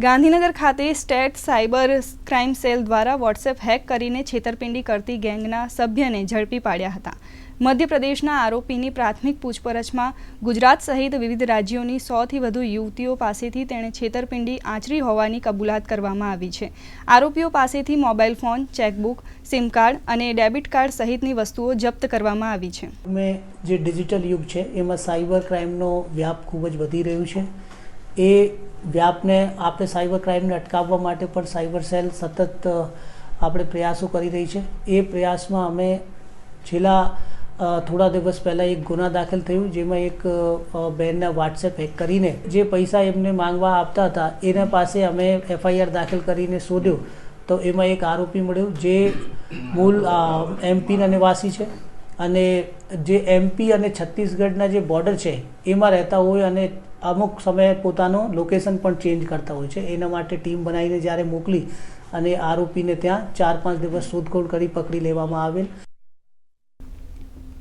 ગાંધીનગર ખાતે state cyber crime cell દ્વારા WhatsApp hack કરીને છેતરપિંડી કરતી ગેંગના સભ્યને ઝડપી પાડ્યા હતા. મધ્યપ્રદેશના આરોપીની પ્રાથમિક પૂછપરછમાં ગુજરાત સહિત વિવિધ રાજ્યોની સોથી વધુ યુવતીઓ પાસેથી તેણે છેતરપિંડી આચરી હોવાની કબૂલાત કરવામાં આવી છે. આરોપીઓ પાસેથી mobile phone, chequebook, SIM card અને ડેબિટ કાર્ડ સહિતની વસ્તુઓ જપ્ત કરવામાં આવી છે. જે ડિજિટલ યુગ છે, એમાં સાયબર ક્રાઇમનો વ્યાપ ખૂબ જ વધી રહ્યું છે. એ વ્યાપને આપણે સાયબર ક્રાઇમને અટકાવવા માટે પણ સાયબર સેલ સતત આપણે પ્રયાસો કરી રહી છે. એ પ્રયાસમાં અમે છેલ્લા થોડા દિવસ પહેલાં એક ગુના દાખલ થયું, જેમાં એક બહેનના વોટ્સએપ હેક કરીને જે પૈસા એમને માંગવા આપતા હતા, એના પાસે અમે એફઆઈઆર દાખલ કરીને શોધ્યો. તો એમાં એક આરોપી મળ્યો, જે મૂળ એમપીના નિવાસી છે. અને જે એમપી અને છત્તીસગઢના જે બોર્ડર છે, એમાં રહેતા હોય અને અમુક સમયે પોતાનું લોકેશન પણ ચેન્જ કરતા હોય છે. એના માટે ટીમ બનાવીને જ્યારે મોકલી અને આરોપીને ત્યાં ચાર પાંચ દિવસ શોધખોળ કરી પકડી લેવામાં આવેલ.